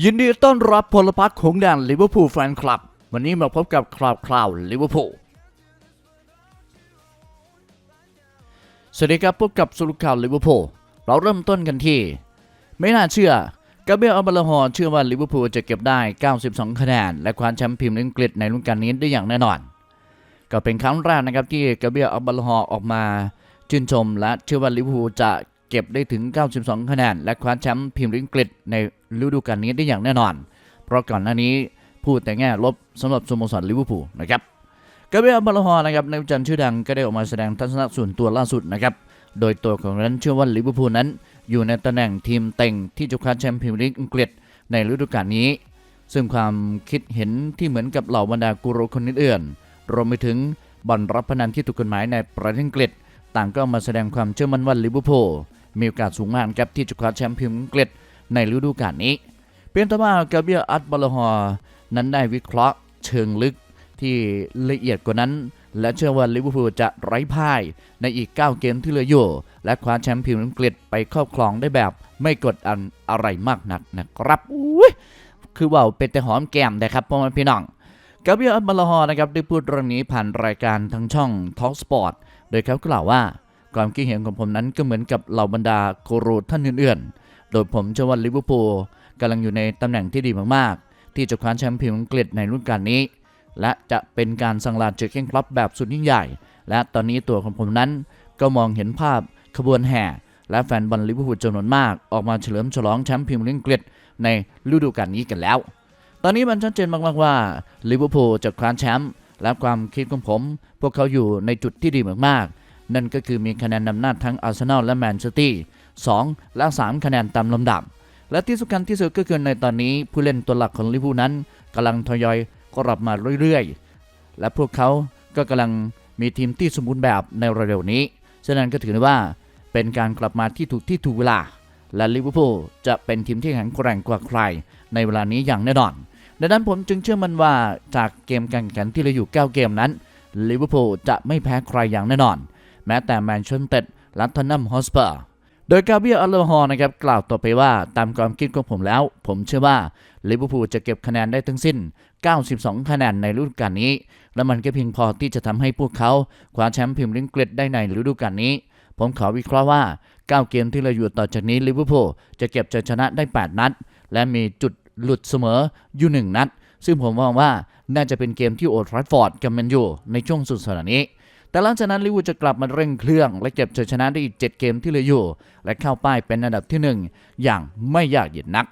ยินดีต้อนรับพลพักของแดนลิเวอร์พูลแฟนคลับ วันนี้มาพบกับคราวคราวลิเวอร์พูลสวัสดีครับพบกับสรุปข่าวลิเวอร์พูลเราเริ่มต้นกันที่ ไม่น่าเชื่อกาเบรียลอัลบาลฮอร์เชื่อว่าลิเวอร์พูลจะเก็บได้ 92 คะแนน และคว้าแชมป์พรีเมียร์ลีกอังกฤษในฤดูกาลนี้ได้อย่างแน่นอน ก็เป็นครั้งแรกนะครับที่กาเบรียลอัลบาลฮอร์ออกมาชื่นชมและเชื่อว่าลิเวอร์พูลจะ เก็บได้ถึง 92 คะแนน และคว้าแชมป์พรีเมียร์ลีกอังกฤษในฤดูกาลนี้ได้อย่างแน่นอน เพราะก่อนหน้านี้พูดแต่แง่ลบสำหรับสโมสรลิเวอร์พูลนะครับกาเบรียลบาลฮอร์นะครับในวิจารณ์ชื่อดังก็ได้ออกมาแสดงทัศนะส่วนตัวล่าสุดนะครับโดยตัวของนั้นเชื่อว่าลิเวอร์พูลนั้น อยู่ในตำแหน่งทีมเต็งที่จะคว้าแชมป์พรีเมียร์ลีกอังกฤษในฤดูกาลนี้ ซึ่งความคิดเห็นที่เหมือนกับเหล่าบรรดากูรูคนอื่นๆรวมไปถึงบ่อนรับพนันที่ถูกกฎหมายในประเทศอังกฤษ ต่างก็มาแสดงความเชื่อมั่นว่าลิเวอร์พูล มีโอกาสสูงมากครับที่จะคว้าแชมป์พรีเมียร์ลีกอังกฤษในฤดูกาลนี้เพียงต่ว่ากาเบียอัตบาลฮอร์นั้นได้วิเคราะห์เชิงลึกที่ละเอียดกว่านั้น และเชื่อว่าลิเวอร์พูลจะไร้พ่ายในอีก 9 เกมที่เหลืออยู่ และคว้าแชมป์พรีเมียร์ลีกอังกฤษไปครอบครองได้แบบไม่กดอันอะไรมากนักนะครับอุ้ยคือว่าเป็นแต่หอมแก้มนะครับพ่อแม่พี่น้องกาเบียอัลบาลฮอร์นะครับได้พูดเรื่องนี้ผ่านรายการทางช่อง Talk Sport โดยเขากล่าวว่า ความคิดเห็นของผมนั้นก็เหมือนกับเหล่าบรรดาโกรูท่านอื่นๆ โดยผมเชื่อว่าลิเวอร์พูลกำลังอยู่ในตำแหน่งที่ดีมากๆ ที่จะคว้าแชมป์พรีเมียร์ลีกอังกฤษในรุ่นการนี้ และจะเป็นการสังลาเจอร์เก้นคลับแบบสุดยิ่งใหญ่ และตอนนี้ตัวของผมนั้นก็มองเห็นภาพขบวนแห่ และแฟนบอลลิเวอร์พูลจำนวนมาก ออกมาเฉลิมฉลองแชมป์พรีเมียร์ลีกอังกฤษในฤดูกาลนี้กันแล้ว ตอนนี้มันชัดเจนมากๆว่าลิเวอร์พูลจะคว้าแชมป์และความคิดของผม พวกเขาอยู่ในจุดที่ดีมากๆ นั่นก็คือมีคะแนนนำหน้าทั้งอาร์เซนอลและแมนเชสเตอร์สองและ 3 คะแนนตามลำดับ และที่สำคัญที่สุดก็คือในตอนนี้ผู้เล่นตัวหลักของลิเวอร์พูลนั้นกำลังทยอยกลับมาเรื่อยๆ และพวกเขาก็กำลังมีทีมที่สมบูรณ์แบบในเร็วๆนี้ ฉะนั้นก็ถือว่าเป็นการกลับมาที่ถูกที่ถูกเวลา และลิเวอร์พูลจะเป็นทีมที่แข็งแกร่งกว่าใคร ในเวลานี้อย่างแน่นอน ดังนั้นผมจึงเชื่อมันว่าจากเกมการแข่งขันที่เหลืออยู่ 9 เกมนั้นลิเวอร์พูลจะไม่แพ้ใครอย่างแน่นอน แม้แต่แมนเชสเตอร์และทอนนัมฮอสเปอร์โดยกาเบียอัลโลฮอร์นะครับกล่าวต่อไปว่าตามความคิดของผมแล้ว ผมเชื่อว่าลิเวอร์พูลจะเก็บคะแนนได้ทั้งสิ้น 92 คะแนนในฤดูกาลนี้ และมันก็เพียงพอที่จะทำให้พวกเขาคว้าแชมป์พรีเมียร์ลีกอังกฤษได้ในฤดูกาลนี้ ผมขอวิเคราะห์ว่า 9 เกมที่เหลืออยู่ต่อจากนี้ลิเวอร์พูลจะเก็บชัยชนะได้ 8 นัด และมีจุดหลุดเสมออยู่ 1 นัด ซึ่งผมมองว่าน่าจะเป็นเกมที่โอทราฟฟอร์ดกับแมนยูในช่วงสุดสัปดาห์นี้ แต่หลังจากนั้นลิเวอร์จะกลับมาเร่งเครื่อง และเก็บชัยชนะได้อีก 7 เกมที่เหลืออยู่ และเข้าป้ายเป็นอันดับที่ 1 อย่างไม่ยากเย็นนัก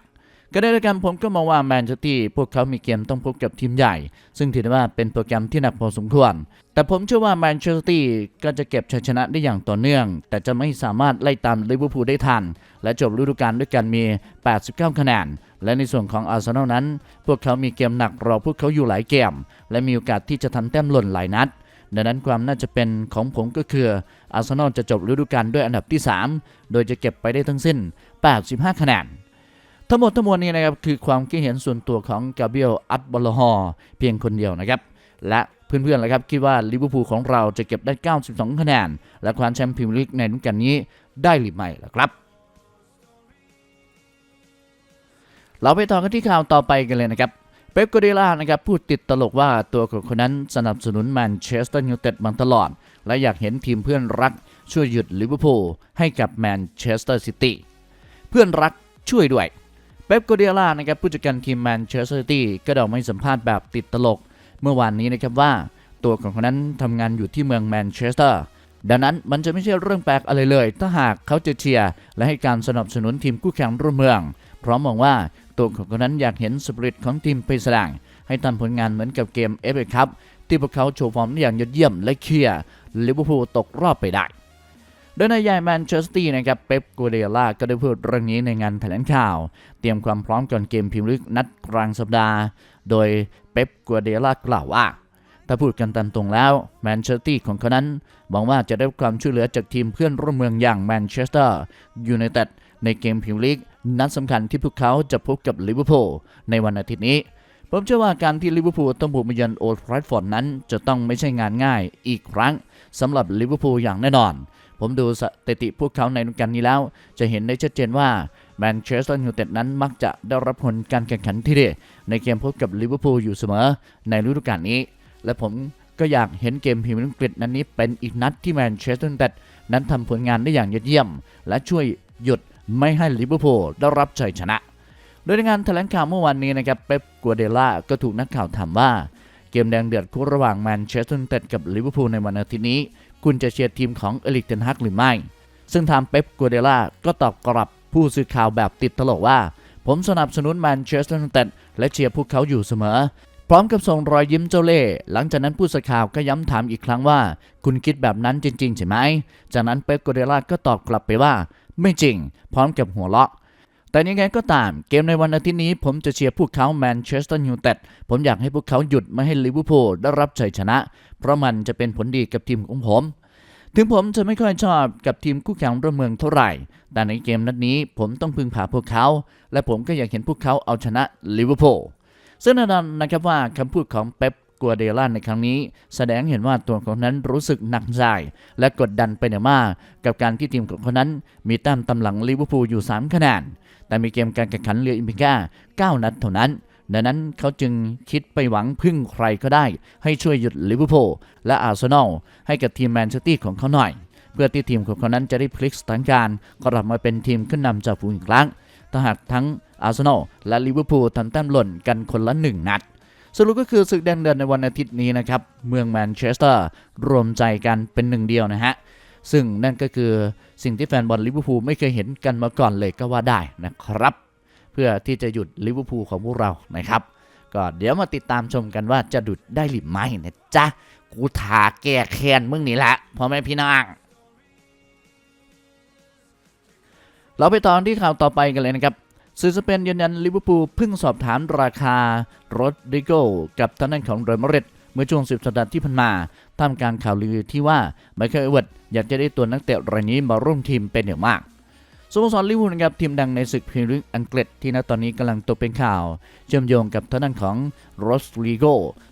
ก็ได้ด้วยกันผมก็มองว่าแมนเชสเตอร์พวกเขามีเกมต้องพบกับทีมใหญ่ ซึ่งถือว่าเป็นโปรแกรมที่หนักพอสมควร แต่ผมเชื่อว่าแมนเชสเตอร์ก็จะเก็บชัยชนะได้อย่างต่อเนื่อง แต่จะไม่สามารถไล่ตามลิเวอร์พูลได้ทัน และจบฤดูกาลด้วยกันมี 89 คะแนน และในส่วนของอาร์เซนอลนั้น พวกเขามีเกมหนักรอพวกเขาอยู่หลายเกม และมีโอกาสที่จะทำแต้มหล่นหลายนัด ดังนั้นความน่าจะเป็นของผมก็คืออาร์เซนอลจะจบฤดูกาลด้วยอันดับที่ 3 โดยจะเก็บไปได้ทั้งสิ้น 85 คะแนนทั้งหมดทั้งมวลนี้นะครับคือความคิดเห็นส่วนตัวของกาเบียลอัตบอลฮอร์เพียงคนเดียวนะครับ และเพื่อนๆล่ะครับคิดว่าลิเวอร์พูลของเราจะเก็บได้ 92 คะแนน และคว้าแชมป์พรีเมียร์ลีกในฤดูกาลนี้ได้หรือไม่ล่ะครับ เราไปต่อกันที่ข่าวต่อไปกันเลยนะครับ เป๊ปกัวเดล่านะครับพูดติดตลกว่าตัวของคนนั้นสนับสนุนแมนเชสเตอร์ยูไนเต็ดมาตลอด และอยากเห็นทีมเพื่อนรักช่วยหยุดลิเวอร์พูลให้กับแมนเชสเตอร์ซิตี้เพื่อนรักช่วยด้วย เป๊ปกัวเดล่านะครับผู้จัดการทีมแมนเชสเตอร์ซิตี้ก็ได้ออกมาให้สัมภาษณ์แบบติดตลก เมื่อวานนี้นะครับว่า ตัวของคนนั้นทำงานอยู่ที่เมืองแมนเชสเตอร์ดังนั้นมันจะไม่ใช่เรื่องแปลกอะไรเลย ถ้าหากเขาจะเชียร์และให้การสนับสนุนทีมคู่แข่งร่วมเมือง พร้อมมองว่า ตัวของคนนั้นอยากเห็นสปิริตของทีมไปแสดงให้ทำผลงานเหมือนกับเกมเอฟเอคัพที่พวกเขาโชว์ฟอร์มอย่างยอดเยี่ยมและเคลียร์ลิเวอร์พูลตกรอบไปได้โดยนายใหญ่แมนเชสเตอร์นะครับเป๊ปกัวเดล่าก็ได้พูดเรื่องนี้ในงานแถลงข่าว เตรียมความพร้อมก่อนเกมพรีเมียร์ลีกนัดกลางสัปดาห์ โดยเป๊ปกัวเดล่ากล่าวว่าถ้าพูดกันตามตรงแล้วแมนเชสเตอร์ของเขานั้นหวังว่าจะได้ความช่วยเหลือจากทีมเพื่อนร่วมเมืองอย่างแมนเชสเตอร์ยูไนเต็ดในเกมพรีเมียร์ลีก นัดสำคัญที่พวกเขาจะพบกับลิเวอร์พูลในวันอาทิตย์นี้ ผมเชื่อว่าการที่ลิเวอร์พูลต้องบุกมาเยือนโอลด์แทราฟฟอร์ดนั้น จะต้องไม่ใช่งานง่ายอีกครั้งสำหรับลิเวอร์พูลอย่างแน่นอน ผมดูสถิติพวกเขาในฤดูกาลนี้แล้ว จะเห็นได้ชัดเจนว่าแมนเชสเตอร์ยูไนเต็ดนั้นมักจะได้รับผลการแข่งขันที่ดีในเกมพบกับลิเวอร์พูลอยู่เสมอในฤดูกาลนี้ และผมก็อยากเห็นเกมพรีเมียร์ลีกอังกฤษนั้นนี้เป็นอีกนัดที่แมนเชสเตอร์ยูไนเต็ดนั้นทำผลงานได้อย่างยอดเยี่ยม และช่วยหยุด ไม่ให้ลิเวอร์พูลได้รับชัยชนะ โดยในงานแถลงข่าวเมื่อวานนี้นะครับเป๊ปกัวเดล่าก็ถูกนักข่าวถามว่า เกมแดงเดือดคู่ระหว่างแมนเชสเตอร์ยูไนเต็ดกับลิเวอร์พูลในวันอาทิตย์นี้ คุณจะเชียร์ทีมของเอลิกเทนฮักหรือไม่ ซึ่งทางเป๊ปกัวเดล่าก็ตอบกลับผู้สื่อข่าวแบบติดตลกว่า ผมสนับสนุนแมนเชสเตอร์ยูไนเต็ดและเชียร์พวกเขาอยู่เสมอพร้อมกับส่งรอยยิ้มเจ้าเล่ห์หลังจากนั้นผู้สื่อข่าวก็ย้ำถามอีกครั้งว่า คุณคิดแบบนั้นจริง ๆ ใช่ไหม จากนั้นเป๊ปกัวเดล่าก็ตอบกลับไปว่า ไม่จริง พร้อมกับหัวเราะ แต่ยังไงก็ตามเกมในวันอาทิตย์นี้ผมจะเชียร์พวกเขาแมนเชสเตอร์ยูไนเต็ดผมอยากให้พวกเขาหยุดไม่ให้ลิเวอร์พูลได้รับชัยชนะ เพราะมันจะเป็นผลดีกับทีมของผมถึงผมจะไม่ค่อยชอบกับทีมคู่แข่งร่วมเมืองเท่าไหร่ แต่ในเกมนัดนี้ผมต้องพึ่งพาพวกเขา และผมก็อยากเห็นพวกเขาเอาชนะลิเวอร์พูลซึ่งแน่นอนนะครับว่าคำพูดของเป๊ป กัวเดล่าในครั้งนี้ แสดงเห็นว่าตัวของนั้นรู้สึกหนักใจและกดดันไปอย่างมาก กับการที่ทีมของเขานั้น มีแต้มตำหลังลิเวอร์พูลอยู่ 3 คะแนน แต่มีเกมการแข่งขันเหลืออีกเพียงแค่9นัดเท่านั้นดังนั้นเขาจึงคิดไปหวังพึ่งใครก็ได้ ให้ช่วยหยุดลิเวอร์พูลและอาร์เซนอลให้กับทีมแมนเชสเตอร์ของเขาหน่อย เพื่อที่ทีมของเขานั้นจะได้พลิกสถานการณ์กลับมาเป็นทีมขึ้นนำจากฝูงอีกครั้งถ้าหากทั้งอาร์เซนอลและลิเวอร์พูลทำแต้มหล่นกันคนละหนึ่งนัด สรุปก็คือศึกแดงเดือดในวันอาทิตย์นี้นะครับ เมืองแมนเชสเตอร์รวมใจกันเป็นหนึ่งเดียวนะฮะ ซึ่งนั่นก็คือสิ่งที่แฟนบอลลิเวอร์พูลไม่เคยเห็นกันมาก่อนเลยก็ว่าได้นะครับ เพื่อที่จะหยุดลิเวอร์พูลของพวกเรานะครับก็เดี๋ยวมาติดตามชมกันว่าจะดุดได้หรือไม่นะจ๊ะ กูถาแก้แค้นมึงนี่แหละพ่อแม่พี่น้องเราไปตอนที่ข่าวต่อไปกันเลยนะครับ สื่อสเปนยืนยันลิเวอร์พูลเพิ่งสอบถามราคาโรถดิโกกับทางด้านของเรอัลมาดริดเมื่อช่วงสิบสัปดาห์ที่ผ่านมาท่ามกลางข่าวลือที่ว่าไมเคิลเอเวิร์ดอยากจะได้ตัวนักเตะรายนี้มาร่วมทีมเป็นอย่างมากสโมสรลิเวอร์พูลนะครับทีมดังในศึกพรีเมียร์ลีกอังกฤษที่ณตอนนี้กำลังตกเป็นข่าว เชื่อมโยงกับทางด้านของโรสลิโก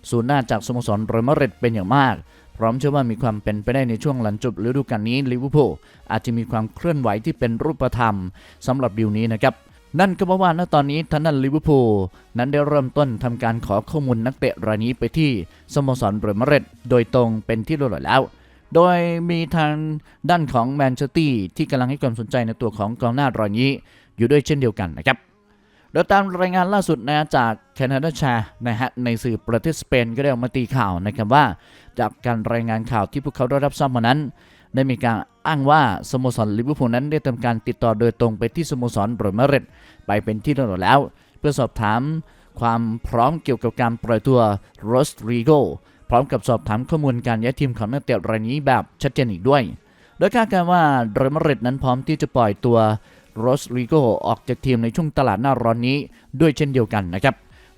ศูนย์หน้าจากสโมสรเรอัลมาดริดเป็นอย่างมาก พร้อมเชื่อว่ามีความเป็นไปได้ในช่วงหลังจบฤดูกาลนี้ลิเวอร์พูลอาจจะมีความเคลื่อนไหวที่เป็นรูปธรรมสำหรับดีลนี้นะครับ นั่นก็เพราะว่าณตอนนี้ทางด้านลิเวอร์พูลนั้นได้เริ่มต้นทำการขอข้อมูลนักเตะรายนี้ไปที่สโมสรเรอัลมาดริดโดยตรงเป็นที่เรียบร้อยแล้ว โดยมีทางด้านของแมนเชสเตอร์ที่กำลังให้ความสนใจในตัวของกองหน้ารายนี้ อยู่ด้วยเช่นเดียวกันนะครับโดยตามรายงานล่าสุดนะจากแคนาดาชานะฮะในสื่อประเทศสเปนก็ได้ออกมาตีข่าวนะครับว่า จากการรายงานข่าวที่พวกเขาได้รับทราบมานั้น ได้มีการ อ้างว่าสโมสรลิเวอร์พูลนั้นได้ทำการติดต่อโดยตรงไปที่สโมสรเรอัลมาดริดไปเป็นที่เรียบร้อยแล้ว เพื่อสอบถามความพร้อมเกี่ยวกับการปล่อยตัวโรสริโกพร้อมกับสอบถามข้อมูลการย้ายทีมของนักเตะรายนี้แบบชัดเจนอีกด้วย โดยคาดการณ์ว่าเรมาดริดนั้นพร้อมที่จะปล่อยตัวโรสริโกออกจากทีมในช่วงตลาดหน้าร้อนนี้ด้วยเช่นเดียวกันนะครับ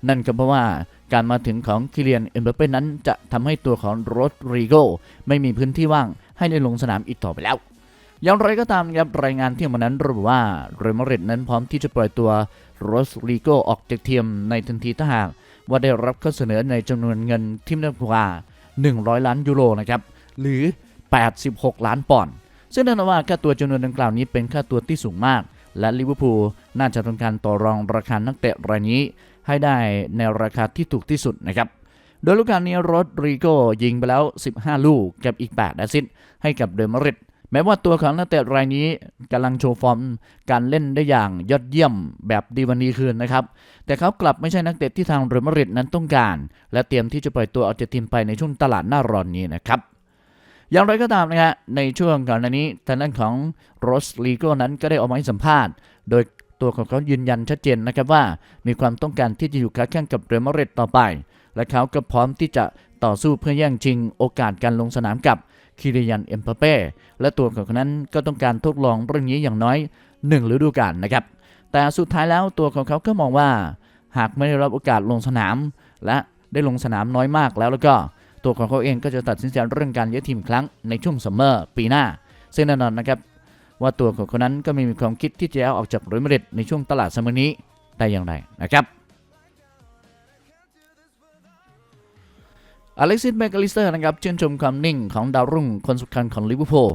นั่นก็เพราะว่าการมาถึงของคิเลียนเอ็มเบเป้นั้นจะทำให้ตัวของโรสริโกไม่มีพื้นที่ว่าง ให้ได้ลงสนามอีกต่อไปแล้ว อย่างไรก็ตามครับรายงานที่มานั้นระบุว่าเรอัลมาดริดนั้นพร้อมที่จะปล่อยตัวโรสริโกออกจากทีมในทันทีถ้าหากว่าได้รับข้อเสนอในจำนวนเงินที่มากกว่า 100 ล้านยูโรนะครับหรือ 86 ล้านปอนด์ซึ่งแน่นอนว่าค่าตัวจำนวนดังกล่าวนี้เป็นค่าตัวที่สูงมาก และลิเวอร์พูลน่าจะทำการต่อรองราคานักเตะรายนี้ให้ได้ในราคาที่ถูกที่สุดนะครับ โดยลูกการนี้โรดริโกยิงไปแล้ว 15 ลูกกับอีก 8 แอสซิสต์ให้กับเดอมริดแม้ว่าตัวของนักเตะรายนี้กำลังโชว์ฟอร์มการเล่นได้อย่างยอดเยี่ยมแบบดีวันดีคืนนะครับ แต่เขากลับไม่ใช่นักเตะที่ทางเรอัลมาดริดนั้นต้องการ และเตรียมที่จะปล่อยตัวออกจากทีมไปในช่วงตลาดหน้าร้อนนี้นะครับอย่างไรก็ตามนะฮะในช่วงก่อนหน้านี้ทางด้านของโรสลีโกนั้นก็ได้ออกมาให้สัมภาษณ์ โดยตัวของเขายืนยันชัดเจนนะครับว่า มีความต้องการที่จะอยู่ค้าแข่งกับเรอัลมาดริดต่อไป และเขาก็พร้อมที่จะต่อสู้เพื่อแย่งชิงโอกาสการลงสนามกับคิริยันเอ็มเปเป้และตัวของเขานั้นก็ต้องการทดลองเรื่องนี้อย่างน้อย1ฤดูกาลนะครับ แต่สุดท้ายแล้วตัวของเขาก็มองว่า หากไม่ได้รับโอกาสลงสนาม และได้ลงสนามน้อยมากแล้วแล้วก็ตัวของเขาเองก็จะตัดสินใจเรื่องการย้ายทีมครั้งในช่วงซัมเมอร์ปีหน้าซึ่งแน่นอนนะครับว่าตัวของเขานั้นก็ไม่มีความคิดที่จะเอาออกจากเรอัลมาดริดในช่วงตลาดซัมเมอร์นี้แต่อย่างไรนะครับ อเล็กซิสแมกอลิสเตอร์นะครับชื่นชมความนิ่งของดาวรุ่งคนสำคัญของลิเวอร์พูล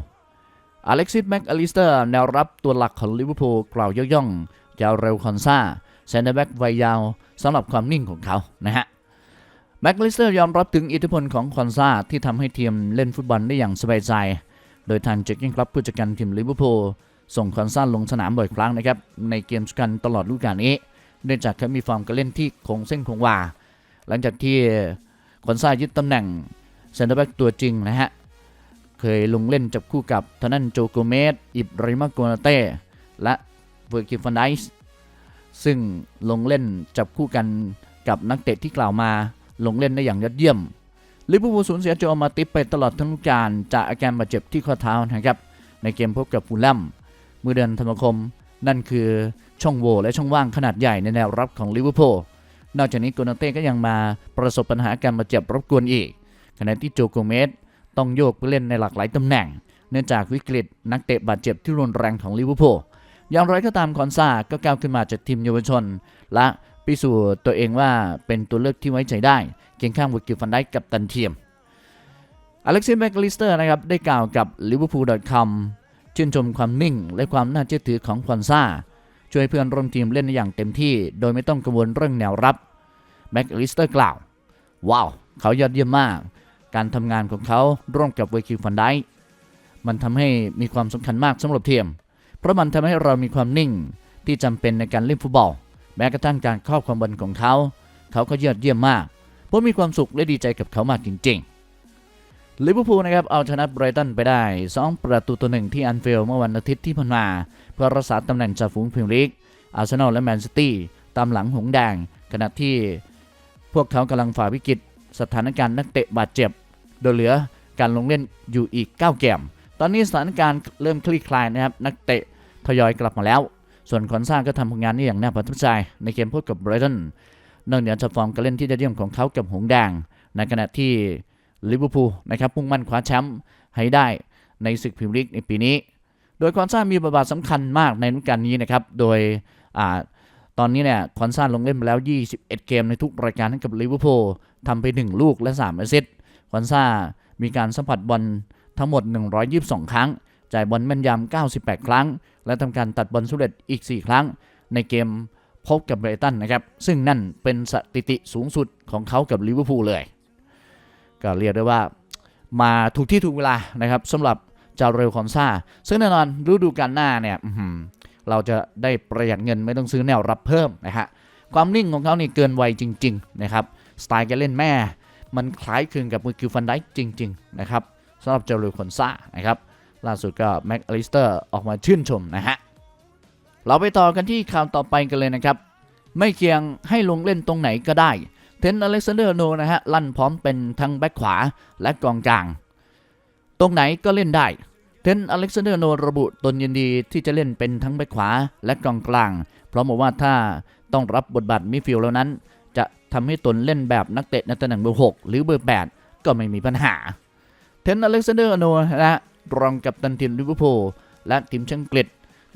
อเล็กซิสแมกอลิสเตอร์แนวรับตัวหลักของลิเวอร์พูลกล่าวยกย่องยาวเร็วคอนซาเซนเตอร์แบ็กวัยยาวสำหรับความนิ่งของเขานะฮะแมกอลิสเตอร์ยอมรับถึงอิทธิพลของคอนซาที่ทำให้ทีมเล่นฟุตบอลได้อย่างสบายใจ โดยทางเจคกิ้งครับผู้จัดการทีมลิเวอร์พูลส่งคอนซาลงสนามบ่อยครั้งนะครับในเกมสำคัญตลอดฤดูกาลนี้ เนื่องจากเขามีฟอร์มการเล่นที่คงเส้นคงวาหลังจากที่ คนซายึดตำแหน่งเซนเตอร์แบ็กตัวจริงนะฮะ เคยลงเล่นจับคู่กับทานันโจโกเมสอิบริมาโกนาเต้ และเวอร์กิฟันไดส์ซึ่งลงเล่นจับคู่กันกับนักเตะที่กล่าวมาลงเล่นได้อย่างยอดเยี่ยมลิเวอร์พูลสูญเสียโจมาติปไปตลอดทั้งลูกาลจากอาการบาดเจ็บที่ข้อเท้านะครับ ในเกมพบกับฟูลแลมเมื่อเดือนธันวาคม นั่นคือช่องโหว่และช่องว่างขนาดใหญ่ในแนวรับของลิเวอร์พูล นอกจากนี้โกนาเต้ก็ยังมาประสบปัญหาการบาดเจ็บรบกวนอีก ขณะที่โจโกเมสต้องโยกไปเล่นในหลากหลายตำแหน่ง เนื่องจากวิกฤตนักเตะบาดเจ็บที่รุนแรงของลิเวอร์พูลอย่างไรก็ตามคอนซาก็ก้าวขึ้นมาจากทีมเยาวชน และพิสูจน์ตัวเองว่าเป็นตัวเลือกที่ไว้ใจได้เคียงข้างวิกิฟันได้กับตันเทียมอเล็กซิสแมกลิสเตอร์นะครับได้กล่าวกับ liverpool.com ชื่นชมความนิ่งและความน่าเชื่อถือของคอนซา ช่วยเพื่อนร่วมทีมเล่นได้อย่างเต็มที่ โดยไม่ต้องกังวลเรื่องแนวรับแม็กลิสเตอร์กล่าว ว้าว เขายอดเยี่ยมมาก การทำงานของเขาร่วมกับเวคิวฟันไดมันทำให้มีความสำคัญมากสำหรับทีม เพราะมันทำให้เรามีความนิ่งที่จำเป็นในการเล่นฟุตบอล แม้กระทั่งการครอบความบอลของเขา เขาก็ยอดเยี่ยมมากผมมีความสุขและดีใจกับเขามากจริงๆลิเวอร์พูลนะครับเอาชนะไบรตันไปได้ 2 ประตูต่อหนึ่งที่อันฟิลด์เมื่อวันอาทิตย์ที่ผ่านมา เพื่อรักษาตำแหน่งจ่าฝูงพรีเมียร์ลีก อาร์เซนอลและแมนซิตี้ตามหลังหงแดง ขณะที่พวกเขากำลังฝ่าวิกฤตสถานการณ์นักเตะบาดเจ็บ โดยเหลือการลงเล่นอยู่อีก 9 เกม ตอนนี้สถานการณ์เริ่มคลี่คลายนะครับ นักเตะทยอยกลับมาแล้ว ส่วนคอนซ่าก็ทำผลงานได้อย่างน่าประทับใจในเกมพบกับไบรตันนอกเหนือจากฟอร์มการเล่นที่ยอดเยี่ยมของเขากับหงแดง ในขณะที่ลิเวอร์พูลนะครับมุ่งมั่นคว้าแชมป์ให้ได้ในศึกพรีเมียร์ลีกในปีนี้ โดยคอนซ่ามีบทบาทสำคัญมากในฤดูกาลนี้นะครับ โดยอ่าตอนนี้เนี่ยคอนซ่าลงเล่นไปแล้ว 21 เกมในทุกรายการให้กับลิเวอร์พูลทำไป 1 ลูกและ3แอสซิสต์คอนซ่ามีการสัมผัสบอลทั้งหมด 122 ครั้ง จ่ายบอลแม่นยำ 98 ครั้ง และทำการตัดบอลสำเร็จอีก 4 ครั้ง ในเกมพบกับไบรตันนะครับ ซึ่งนั่นเป็นสถิติสูงสุดของเขากับลิเวอร์พูลเลย ก็เรียกได้ว่ามาถูกที่ถูกเวลานะครับสำหรับ จ้าเรลคอนซาซึ่งแน่นอนฤดูกาลหน้าเนี่ยเราจะได้ประหยัดเงินไม่ต้องซื้อแนวรับเพิ่มนะฮะความนิ่งของเขานี่เกินวัยจริง ๆ นะครับ สไตล์การเล่นแม่ มันคล้ายคลึงกับมือคิวฟันได้จริง ๆ นะครับสำหรับเจ้าเรลคอนซานะครับล่าสุดก็แม็กอลิสเตอร์ออกมาชื่นชมนะฮะเราไปต่อกันที่ข่าวต่อไปกันเลยนะครับ ไม่เคียงให้ลงเล่นตรงไหนก็ได้ เทนอเล็กซานเดอร์โนนะฮะลั่นพร้อมเป็นทั้งแบ็คขวาและกองกลาง ตรงไหนก็เล่นได้ เทนอเล็กซานเดอร์โนระบุตนยินดีที่จะเล่นเป็นทั้งแบ็คขวาและกองกลาง เพราะบอกว่าถ้าต้องรับบทบาทมิดฟิลด์แล้วนั้น จะทำให้ตนเล่นแบบนักเตะในตำแหน่งเบอร์ 6 หรือเบอร์ 8 ก็ไม่มีปัญหา เทนอเล็กซานเดอร์โนนะฮะรองกับตันทีมลิเวอร์พูลและทีมชาติอังกฤษ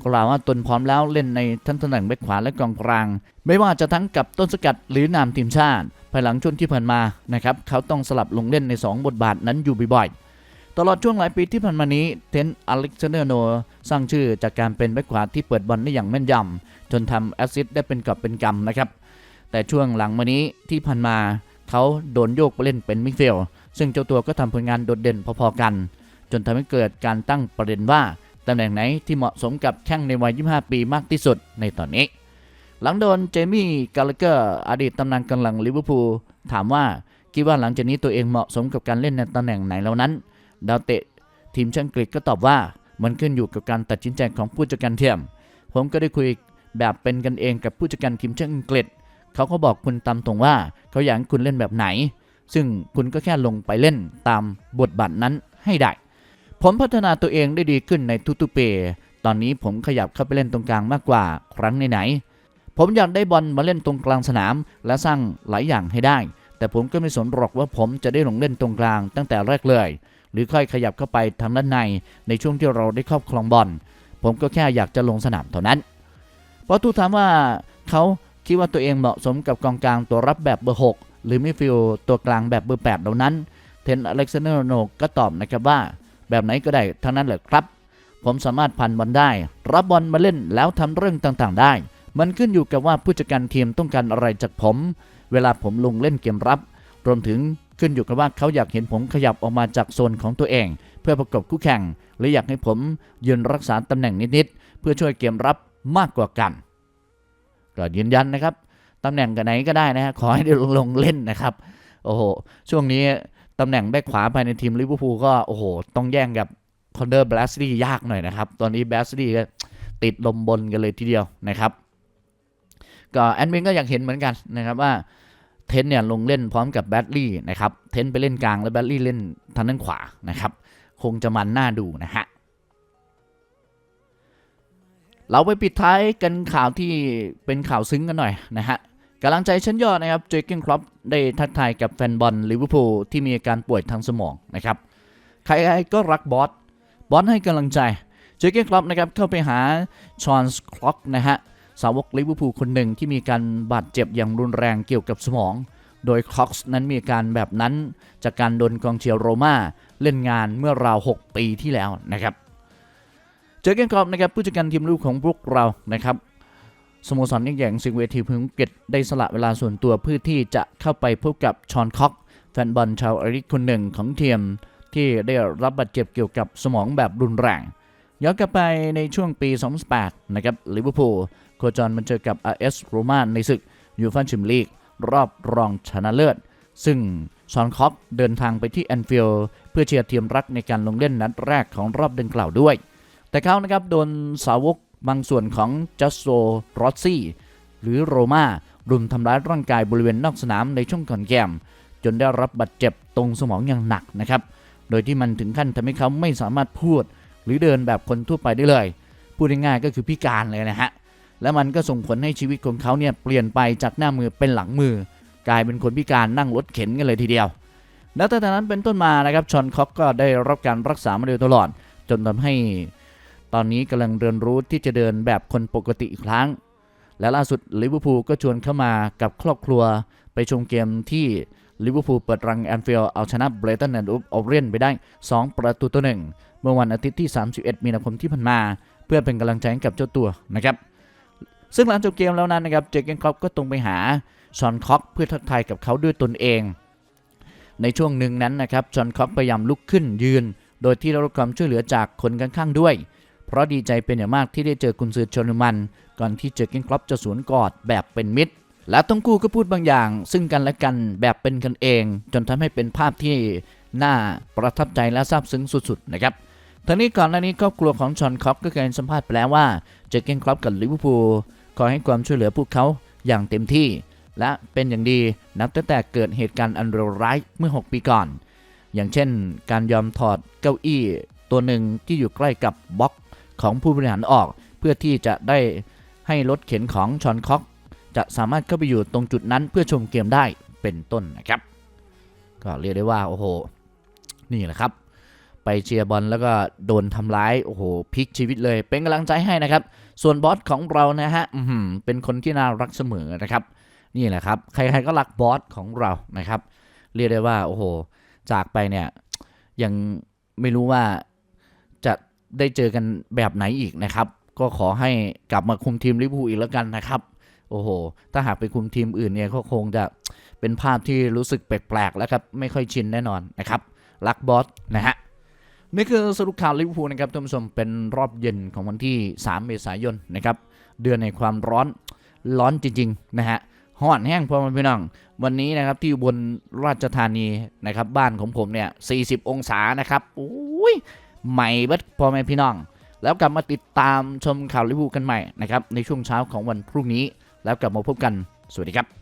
กล่าวว่าตนพร้อมแล้วเล่นในทั้งตำแหน่งแบ็คขวาและกองกลาง ไม่ว่าจะทั้งกับต้นสกัดหรือนามทีมชาติ ภายหลังช่วงที่ผ่านมานะครับเขาต้องสลับลงเล่นใน 2 บทบาทนั้นอยู่บ่อยๆ ตลอดช่วงหลายปีที่ผ่านมานี้ เทนอเล็กซานเดอร์โนสร้างชื่อจากการเป็นแบ็คขวาที่เปิดบอลได้อย่างแม่นยำจนทำแอสซิสต์ได้เป็นกับเป็นกำนะครับ แต่ช่วงหลังมานี้ที่ผ่านมาเขาโดนโยกไปเล่นเป็นมิดฟิลด์ซึ่งเจ้าตัวก็ทำผลงานโดดเด่นพอๆกัน จนทำให้เกิดการตั้งประเด็นว่าตำแหน่งไหนที่เหมาะสมกับแข้งในวัย 25 ปีมากที่สุดในตอนนี้ หลังโดนเจมี่กาลเกอร์อดีตตำนานกำลังลิเวอร์พูลถามว่าคิดว่าหลังจากนี้ตัวเองเหมาะสมกับการเล่นในตำแหน่งไหนแล้วนั้น ดาวเตะ ทีมชาติอังกฤษก็ตอบว่า มันขึ้นอยู่กับการตัดสินใจของผู้จัดการทีมผมก็ได้คุยแบบเป็นกันเองกับผู้จัดการทีมชาติอังกฤษ เขาก็บอกคุณตามตรงว่าเขาอยากให้คุณเล่นแบบไหน ซึ่งคุณก็แค่ลงไปเล่นตามบทบาทนั้นให้ได้ ผมพัฒนาตัวเองได้ดีขึ้นในทุกๆปี ตอนนี้ผมขยับเข้าไปเล่นตรงกลางมากกว่าครั้งไหนๆผมอยากได้บอลมาเล่นตรงกลางสนาม และสร้างหลายอย่างให้ได้แต่ผมก็ไม่สนหรอกว่าผมจะได้ลงเล่นตรงกลางตั้งแต่แรกเลย หรือค่อยขยับเข้าไปทางด้านใน ในช่วงที่เราได้ครอบครองบอลผมก็แค่อยากจะลงสนามเท่านั้นพอทูถามว่าเขาคิดว่าตัวเองเหมาะสมกับกองกลางตัวรับแบบเบอร์ 6 หรือมิดฟิลตัวกลางแบบเบอร์ 8 เหล่านั้น เทนอเล็กซานเดอร์โนก็ตอบนะครับว่า แบบไหนก็ได้ทั้งนั้นแหละครับ ผมสามารถพันบอลได้ รับบอลมาเล่นแล้วทำเรื่องต่างๆ ได้ มันขึ้นอยู่กับว่าผู้จัดการทีมต้องการอะไรจากผม เวลาผมลงเล่นเกมรับ รวมถึง ขึ้นอยู่กับว่าเขาอยากเห็นผมขยับออกมาจากโซนของตัวเอง เพื่อประกบคู่แข่ง หรืออยากให้ผมยืนรักษาตำแหน่งนิดๆเพื่อช่วยเกมรับมากกว่ากัน ก็ยืนยันนะครับตำแหน่งกันไหนก็ได้นะฮะขอให้ได้ลงเล่นนะครับโอ้โหช่วงนี้ตำแหน่งแบ็คขวาภายในทีมลิเวอร์พูลก็โอ้โหต้องแย่งกับคอนเดอร์แบลสลียากหน่อยนะครับ ตอนนี้แบลสลีก็ติดลมบนกันเลยทีเดียวนะครับ ก็แอนวินก็อยากเห็นเหมือนกันนะครับว่า เทนเนี่ยลงเล่นพร้อมกับแบดลี่นะครับ เทนไปเล่นกลางแล้วแบดลี่เล่นทางด้านขวานะครับ คงจะมันน่าดูนะฮะ เราไปปิดท้ายกันข่าวที่เป็นข่าวซึ้งกันหน่อยนะฮะกำลังใจชั้นยอดนะครับเจอร์เกนครอปได้ทักทายกับแฟนบอลลิเวอร์พูลที่มีอาการป่วยทางสมองนะครับ ใครๆก็รักบอส บอสให้กำลังใจ เจอร์เกนครอปนะครับเข้าไปหาชอนส์คล็อกนะฮะ สาวกลิเวอร์พูลคนหนึ่งที่มีการบาดเจ็บอย่างรุนแรงเกี่ยวกับสมอง โดยคล็อกส์นั้นมีอาการแบบนั้นจากการโดนกองเชียร์โรม่าเล่นงานเมื่อราว 6 ปีที่แล้วนะครับ เจอเกนครอปนะครับผู้จัดการทีมลูกของพวกเรานะครับสโมสรยิ่งใหญ่ของสิงเวทีพึงเกตได้สละเวลาส่วนตัวเพื่อที่จะเข้าไปพบกับชอนคอกแฟนบอลชาวอริกคนหนึ่งของทีมที่ได้รับบาดเจ็บเกี่ยวกับสมองแบบรุนแรงย้อนกลับไปในช่วงปี 2008นะครับลิเวอร์พูล คจรมาเจอกับ AS โรม่าในศึกยูฟ่าแชมเปี้ยนลีกรอบรองชนะเลิศ ซึ่งชอนคอกเดินทางไปที่แอนฟิลด์เพื่อเชียร์ทีมรักในการลงเล่นนัดแรกของรอบดังกล่าวด้วย แต่เขานะครับโดนสาวกบางส่วนของจัสโซรอสซี่หรือโรมารุมทำร้ายร่างกายบริเวณนอกสนามในช่วงก่อนเกมจนได้รับบาดเจ็บตรงสมองอย่างหนักนะครับ โดยที่มันถึงขั้นทำให้เขาไม่สามารถพูด หรือเดินแบบคนทั่วไปได้เลย พูดง่ายๆก็คือพิการเลยนะฮะ และมันก็ส่งผลให้ชีวิตของเขาเนี่ยเปลี่ยนไปจากหน้ามือเป็นหลังมือ กลายเป็นคนพิการนั่งรถเข็นกันเลยทีเดียว แล้วตั้งแต่นั้นเป็นต้นมานะครับชอนคอกก็ได้รับการรักษามาโดยตลอด จนทำให้ ตอนนี้กำลังเรียนรู้ที่จะเดินแบบคนปกติอีกครั้ง และล่าสุดลิเวอร์พูลก็ชวนเข้ามากับครอบครัว ไปชมเกมที่ลิเวอร์พูลเปิดรังแอนฟิลด์เอาชนะเบรตันแอนด์อุฟออเรียนไปได้ 2 ประตูต่อหนึ่งเมื่อวันอาทิตย์ที่ 31 มีนาคมที่ผ่านมา เพื่อเป็นกำลังใจให้กับเจ้าตัวนะครับ ซึ่งหลังจบเกมแล้วนั้นนะครับเจเกนครอปก็ตรงไปหาชอนคอกเพื่อทักทายกับเขาด้วยตนเอง ในช่วงหนึ่งนั้นนะครับชอนคอกพยายามลุกขึ้นยืน โดยที่ได้รับความช่วยเหลือจากคนข้างๆด้วย เพราะดีใจเป็นอย่างมากที่ได้เจอกุนซือชอนุมัน ก่อนที่เจเกนครอปจะสวนกอดแบบเป็นมิตร และทั้งคู่ก็พูดบางอย่าง ซึ่งกันและกันแบบเป็นกันเอง จนทำให้เป็นภาพที่น่าประทับใจและซาบซึ้งสุดๆนะครับทั้งนี้ก่อนหน้านี้ครอบครัวของชอนครอปก็เคยสัมภาษณ์ไปแล้วว่าเจเกนครอปกับลิเวอร์พูล คอยให้ความช่วยเหลือพวกเขาอย่างเต็มที่ และเป็นอย่างดีนับตั้งแต่เกิดเหตุการณ์อันเลวร้ายเมื่อ 6 ปีก่อน อย่างเช่น การยอมถอดเก้าอี้ ตัวหนึ่งที่อยู่ใกล้กับบล็อกของผู้บริหารออก เพื่อที่จะได้ให้รถเข็นของชอนคอกจะสามารถเข้าไปอยู่ตรงจุดนั้นเพื่อชมเกมได้เป็นต้นนะครับ ก็เรียกได้ว่า โอ้โห นี่แหละครับ ไปเชียร์บอลแล้วก็โดนทำร้าย โอ้โหพลิกชีวิตเลย เป็นกำลังใจให้นะครับ ส่วนบอสของเรานะฮะอื้อหือเป็นคนที่น่ารักเสมอนะครับ นี่แหละครับ ใครๆก็รักบอสของเรานะครับ เรียกได้ว่า โอ้โห จากไปเนี่ย ยังไม่รู้ว่าจะได้เจอกันแบบไหนอีกนะครับ ก็ขอให้กลับมาคุมทีมลิเวอร์พูลอีกแล้วกันนะครับ โอ้โห ถ้าหากไปคุมทีมอื่นเนี่ยก็คงจะเป็นภาพที่รู้สึกแปลกๆแล้วครับ ไม่ค่อยชินแน่นอนนะครับ รักบอสนะฮะ นี่คือสรุปข่าวลิเวอร์พูลนะครับท่านผู้ชมเป็นรอบเย็นของวันที่ 3 เมษายนนะครับเดือนในความร้อนร้อนจริงๆนะฮะห่อนแห้งพอมันพี่น้อง วันนี้นะครับที่อุบนราชธานีนะครับบ้านของผมเนี่ย 40 องศานะครับโอ้ยใหม่บัดพอแม่พี่น้อง แล้วกลับมาติดตามชมข่าวลิเวอร์พูลกันใหม่นะครับในช่วงเช้าของวันพรุ่งนี้ แล้วกลับมาพบกันสวัสดีครับ